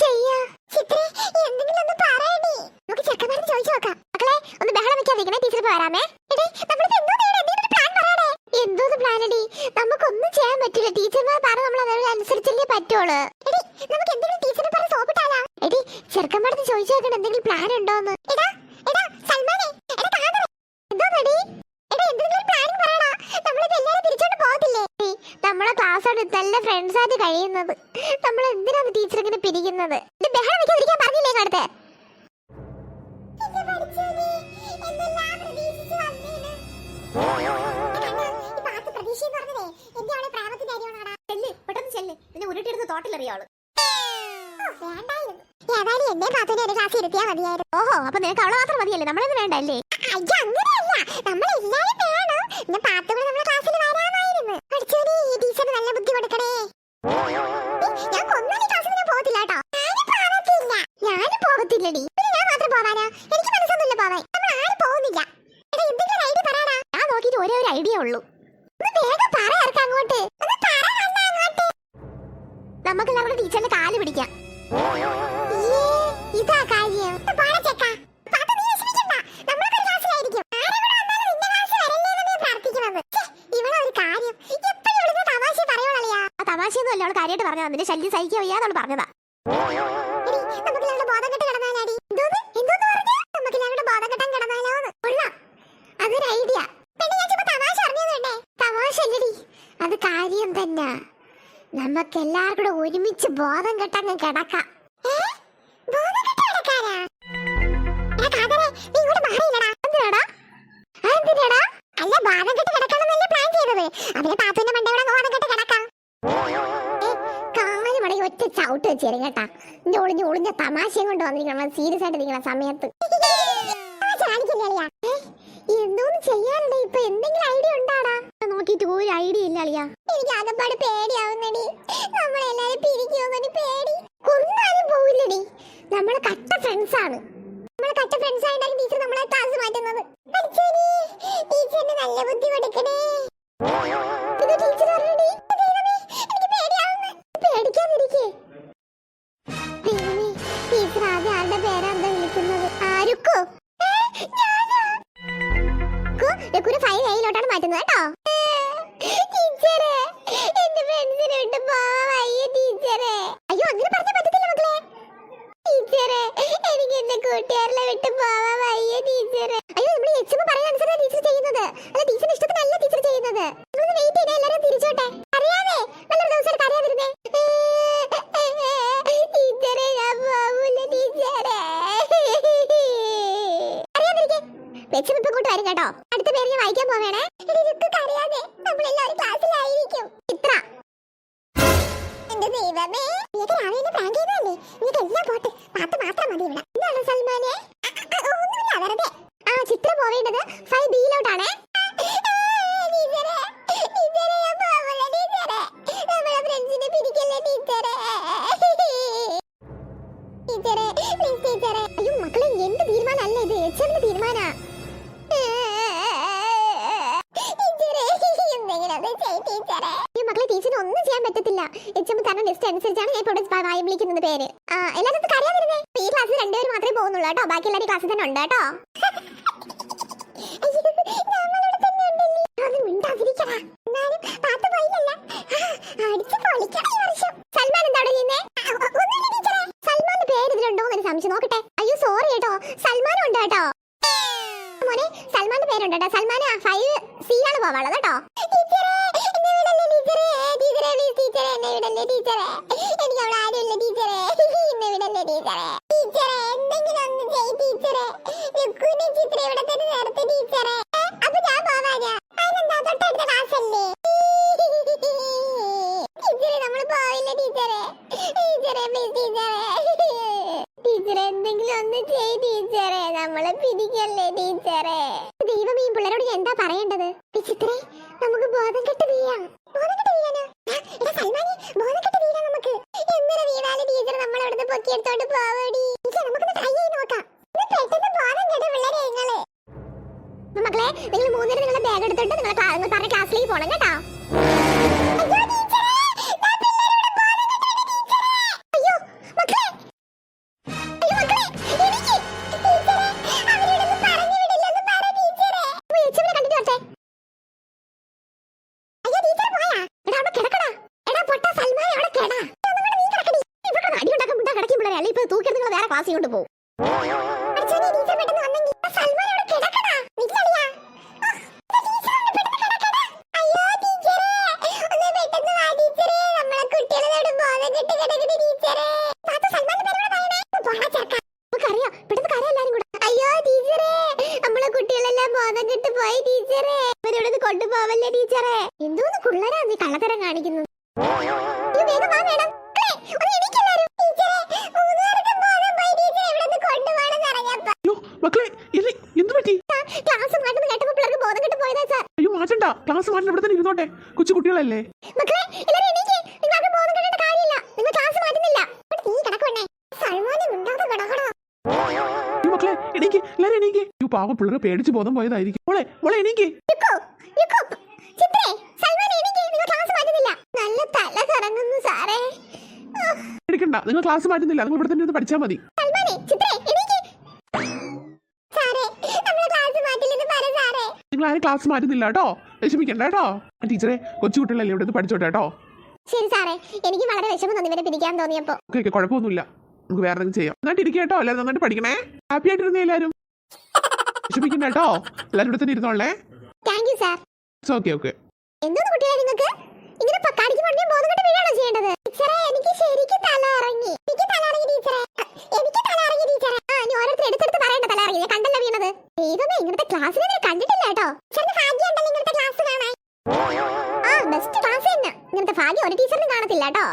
ചെയ്യാ? ചിത്രേ എന്തെങ്കിലും ഒന്ന് പറയണേ നമുക്ക് ചെക്കന്മാരെ ചോദിച്ചു മക്കളെ ഒന്ന് ബഹളം വെക്കാതിരിക്കണേ ടീച്ചർ വരാമേ. എടേ നമ്മളിപ്പോ എന്തോ നേരെ എന്തെങ്കിലും പ്ലാൻ പറയണേ. എന്തോന്ന് പ്ലാൻ എടി നമുക്കൊന്നും ചെയ്യാൻ പറ്റില്ല. ടീച്ചർമാർ പറഞ്ഞ നമ്മൾ അതനുസരിച്ചല്ലേ പറ്റുള്ളൂ. എടി നമുക്ക് എന്തെങ്കിലും ടീച്ചറിനെ പറഞ്ഞ് സോപ്പിട്ടാലാ? എടി ചെറുക്കന്മാരത്ത് ചോദിച്ചു എന്തെങ്കിലും പ്ലാൻ ഉണ്ടോന്ന് എടാ എടാ സൽമാനെ എടാ താങ്കൾ എന്തോന്നടി എടാ എന്തെങ്കിലും പ്ലാൻ പറയടാ നമ്മളിപ്പോ എല്ലാരും തിരിച്ചോണ്ട് പോകത്തില്ലേ ഏയ്, നമ്മളെ ക്ലാസ്സോട് നല്ല ഫ്രണ്ട്സ് ആയിട്ട് കഴിയുന്നത്. നമ്മൾ എന്തിനാണ് ടീച്ചർ ഇങ്ങനെ പിരിക്കുന്നത് ഇത് ബഹളം വെക്കാതിരിക്കാൻ പറഞ്ഞില്ലേ അടുത്ത് തോട്ടിലെറിയാൾ ഏതായാലും എന്നെ പാത്തുവിനെ ഒരു ക്ലാസ് ഇരുത്തിയാ മതിയായിരുന്നു. ഓഹോ അപ്പൊ നിനക്ക് അവളെ മാത്രം മതിയല്ലേ? നമ്മളൊന്നും വേണ്ടല്ലേ? അയ്യോ അങ്ങനെയല്ല. നമ്മൾ എല്ലാരും വേണം ഞാൻ മാത്രം പോവാനാ എനിക്ക് മനസ്സൊന്നുമില്ല പോവാൻ നമ്മൾ ആരും പോകുന്നില്ല എടാ എന്തെങ്കിലും ഐഡിയ പറയടാ ഞാൻ നോക്കിയിട്ട് ഒരേ ഒരു ഐഡിയ ഉള്ളൂ വേഗം പറ അങ്ങോട്ട് ഒന്ന് പറ അങ്ങോട്ട് കാൽ പിടിക്കാം ഇതാ കാര്യം പോടാ ചെക്ക. പാത്തു നീ വിഷമിക്കണ്ട. നമ്മളൊക്കെ ഒരു ക്ലാസ്സിലായിരിക്കും. ആരും കൂടെ വന്നാലും നിന്റെ ക്ലാസ്സിൽ വരല്ലേന്ന് ഞാൻ പ്രാർത്ഥിക്കുന്നത്. ഛെ, ഒരു കാര്യം. എപ്പഴും ഇവിടുന്ന് തമാശ പറയുവോളളിയാ. ആ തമാശയൊന്നും അല്ല അവൾ കാര്യമായിട്ട് പറഞ്ഞതാ നിന്റെ ശല്യം സഹിക്കാൻ വയ്യാതെ പറഞ്ഞതാ നമുക്ക് എല്ലാവർക്കും കൂടെ ഒരുമിച്ച് ബോധം കെട്ടങ്ങ് കിടക്കാം. ഒളിഞ്ഞ് സീരിയസ് സമയത്ത്. എന്തോന്ന് ചെയ്യാനുണ്ട്? ഇപ്പൊ എന്തെങ്കിലും ഐഡിയ ഉണ്ടാടാ? നോക്കിയിട്ട് ഒരു ഐഡിയ ഇല്ല അളിയാ. എനിക്ക് ആകപ്പാട് പേടിയാവുന്നടി. നമ്മളെല്ലാരും പിരിക്കുമെന്നടി പേടി. കൊന്നാലും പോവില്ലടി. നമ്മൾ കട്ട ഫ്രണ്ട്സ് ആണ്. നമ്മൾ കട്ട ഫ്രണ്ട്സ് ആയിട്ടാണ് ടീച്ചർ നമ്മളെ ക്ലാസ് മാറ്റുന്നത്. ടീച്ചറിന് നല്ല ബുദ്ധി കൊടുക്കണേ ടീച്ചർ പറഞ്ഞടി. പേടിക്കാതിരിക്കേ. ടീച്ചർ ആദ്യം ആരുടെ പേരാ വിളിക്കുന്നത്. ആരുക്കോ? ഏ, ഞാനാ? കു, ഫൈവ് കയ്യിലോട്ടാണ് മാറ്റുന്നത് കേട്ടോ. ടീച്ചറെ എന്റെ ഫ്രണ്ട്സിനെ വിട്ട് പോവാൻ വയ്യ ടീച്ചറെ. അയ്യോ അങ്ങനെ പറഞ്ഞാൽ പറ്റത്തില്ല മക്കളെ. ടീച്ചറെ എനിക്ക് എന്റെ കൂട്ടുകാരിലെ വിട്ട് പോവാൻ വയ്യ ടീച്ചറെ. അയ്യോ നമ്മൾ എച്ച് പറയുന്ന അനുസരിച്ച് ടീച്ചർ ചെയ്യുന്നത് അല്ല ടീച്ചറിന്റെ ഇഷ്ടത്തിനല്ല ടീച്ചർ ചെയ്യുന്നത് നിങ്ങളൊന്ന് വെയിറ്റ് ചെയ്തേ എല്ലാവരും തിരിച്ചോട്ടെ അറിയാതെ നല്ലൊരു ദിവസം കരയാതിരുന്നേ ടീച്ചറെ ഞാൻ പോവില്ല ടീച്ചറെ അറിയാതിരിക്കേ വെച്ച് ഇപ്പൊ ഇങ്ങോട്ട് വരും കേട്ടോ. അടുത്ത പേര് ഞാൻ വായിക്കാൻ പോവേണേ. നമ്മളെല്ലാവരും പോവേണ്ടത് ഫൈവ് ബിയിലോട്ടാണേ. ആ കരയാതിരുന്നേ. ഈ ക്ലാസ്സിൽ രണ്ടുപേർ മാത്രമേ പോകുന്നുള്ളൂ കേട്ടോ. ബാക്കി എല്ലാവരും ക്ലാസ്സിൽ തന്നെ ഉണ്ട് കേട്ടോ. നോക്കട്ടെ. അയ്യോ സോറി കേട്ടോ. സൽമാനും ഉണ്ട് കേട്ടോ. മോനെ സൽമാന്റെ പേരുണ്ട് കേട്ടോ. സൽമാൻ ഫൈവ് സി ആണ് പോവാനുള്ളത് കേട്ടോ. ടീച്ചറെ. എനിക്ക് അവിടെ ആരുമില്ല ടീച്ചറെ. എന്നെ വിടല്ലേ ടീച്ചറെ. ടീച്ചറെ എന്തെങ്കിലും ഒന്ന് ചെയ് ടീച്ചറെ. ലുക്കുവിനെ ചിത്ര ഇവിടെ തന്നെ നിർത്തി ടീച്ചറെ. അപ്പൊ ഞാൻ പോവാനാ? അതിനെന്താ? തൊട്ടടുത്ത ക്ലാസ്സല്ലേ? ടീച്ചറെ നമ്മൾ പോവില്ല ടീച്ചറെ. ടീച്ചറെ പ്ലീസ് ടീച്ചറെ. ടീച്ചറെ എന്തെങ്കിലും ഒന്ന് ചെയ് ടീച്ചറെ. നമ്മളെ പിടിക്കല്ലേ ടീച്ചറെ. ദൈവം ഈ പിള്ളേരോട് എന്താ പറയേണ്ടത്? വിചിത്രേ നമുക്ക് ബോധം കെട്ട് വീഴാം. പോണം കേട്ടോ. അടിയുണ്ടാക്കാൻ കിടക്കുമ്പോഴേ അല്ലെങ്കിൽ ഇപ്പൊ തൂക്കിയെടുത്ത് വേറെ ക്ലാസ് കൊണ്ട് പോകും. പോയി ടീച്ചറേ. ഇവരിവിടെ കൊണ്ടുപോവല്ലേ ടീച്ചറേ? എന്തോന്ന് കുള്ളരാ നീ കള്ളത്തരം കാണിക്കുന്നു മക്കളെ എന്ത് പറ്റി? ക്ലാസ് മാറ്റുന്ന കേട്ടപ്പോ പിള്ളേർക്ക് ബോധം കെട്ട് പോയതാ സാർ അയ്യോ മാറ്റണ്ട. ക്ലാസ് മാറ്റണ്ട ഇവിടെ തന്നെ ഇരുന്നോട്ടെ. കൊച്ചു കുട്ടികളല്ലേ? മക്കളെ എല്ലാവരും എണീക്ക്. നിങ്ങൾക്ക് ബോധം മക്കളെ എണീക്ക് എല്ലാരും എണീക്ക്. ഈ പാവം പിള്ളേർ പേടിച്ച് ബോധം പോയതായിരിക്കും. മോളെ മോളെ എണീക്ക്. എണീക്ക്. നിങ്ങൾ ക്ലാസ് മാറ്റുന്നില്ല. നിങ്ങൾ ഇവിടെ തന്നെ ഇരുന്ന് പഠിച്ചാൽ മതി. നിങ്ങൾ ആരും ക്ലാസ് മാറ്റുന്നില്ല കേട്ടോ. വിഷമിക്കണ്ട കേട്ടോ. ടീച്ചറെ കൊച്ചു കുട്ടികളല്ലേ ഇവിടെ പഠിച്ചോട്ടെ കേട്ടോ. ശരി സാറേ എനിക്ക് വളരെ വിഷമം തോന്നി ഇവരെ പിരിക്കാൻ തോന്നിയപ്പോ. കുഴപ്പമൊന്നുമില്ല. നമുക്ക് വേറെ എന്തെങ്കിലും ചെയ്യാം. നന്നായിട്ട് ഇരിക്കുക കേട്ടോ എല്ലാവരും നന്നായിട്ട് പഠിക്കണേ. ഹാപ്പി ആയിട്ടിരുന്നേ എല്ലാവരും. വിഷമിക്കണ്ട കേട്ടോ. എല്ലാവരും ഇവിടെ തന്നെ ഇരുന്നോളേ. Thank you sir okay okay എന്തോന്ന് കുട്ടികളെ നിങ്ങൾക്ക്? ഇങ്ങനെ പക്കാടിക്ക് മണ്ണിയും ബോധം വീഴാണോ ചെയ്യേണ്ടത്? ടീച്ചറെ എനിക്ക് ശരിക്കും തല ഇറങ്ങി എനിക്ക് തല ഇറങ്ങി ടീച്ചറെ എനിക്ക് തല ഇറങ്ങി ടീച്ചറെ ആ നീ ഓരോരുത്തർ എടുത്തെടുത്ത് പറയണ്ട തല ഇറങ്ങി കണ്ടല്ലോ വീണത്? ദൈവമേ ഇങ്ങനത്തെ ക്ലാസ്സിൽ ഞാൻ കണ്ടിട്ടില്ല കേട്ടോ. ചേട്ടന് ഭാഗ്യം ഉണ്ടല്ലോ ഇങ്ങനത്തെ ക്ലാസ് കാണാൻ ആ ബെസ്റ്റ് ക്ലാസ് തന്നെ. ഇങ്ങനത്തെ ഭാഗ്യം ഒരു ടീച്ചറിനും കാണത്തില്ല കേട്ടോ.